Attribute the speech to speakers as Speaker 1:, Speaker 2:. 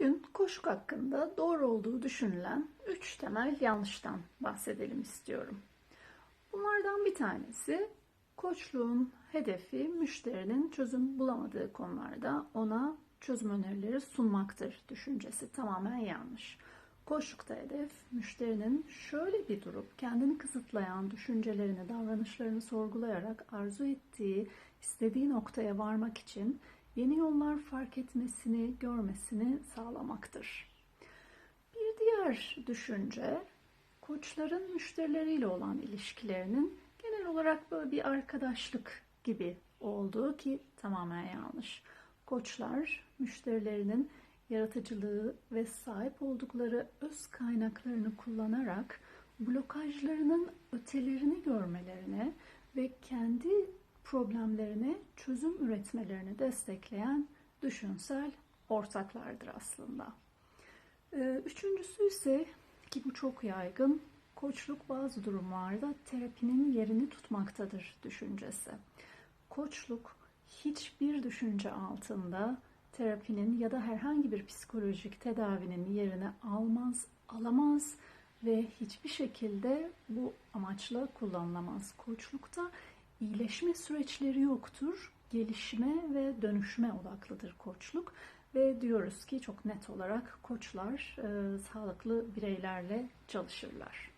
Speaker 1: Bugün koşuk hakkında doğru olduğu düşünülen üç temel yanlıştan bahsedelim istiyorum. Bunlardan bir tanesi koçluğun hedefi müşterinin çözüm bulamadığı konularda ona çözüm önerileri sunmaktır düşüncesi tamamen yanlış. Koçlukta hedef müşterinin şöyle bir durup kendini kısıtlayan düşüncelerini, davranışlarını sorgulayarak arzu ettiği, istediği noktaya varmak için yeni yollar fark etmesini, görmesini sağlamaktır. Bir diğer düşünce koçların müşterileriyle olan ilişkilerinin genel olarak böyle bir arkadaşlık gibi olduğu ki tamamen yanlış. Koçlar müşterilerinin yaratıcılığı ve sahip oldukları öz kaynaklarını kullanarak blokajlarının ötelerini görmelerine ve kendi problemlerine çözüm üretmelerini destekleyen düşünsel ortaklardır aslında. Ee, Üçüncüsü ise ki bu çok yaygın, koçluk bazı durumlarda terapinin yerini tutmaktadır düşüncesi. Koçluk hiçbir düşünce altında terapinin ya da herhangi bir psikolojik tedavinin yerini almaz, alamaz ve hiçbir şekilde bu amaçla kullanılamaz. Koçlukta iyileşme süreçleri yoktur. Gelişime ve dönüşme odaklıdır koçluk ve diyoruz ki çok net olarak koçlar e, sağlıklı bireylerle çalışırlar.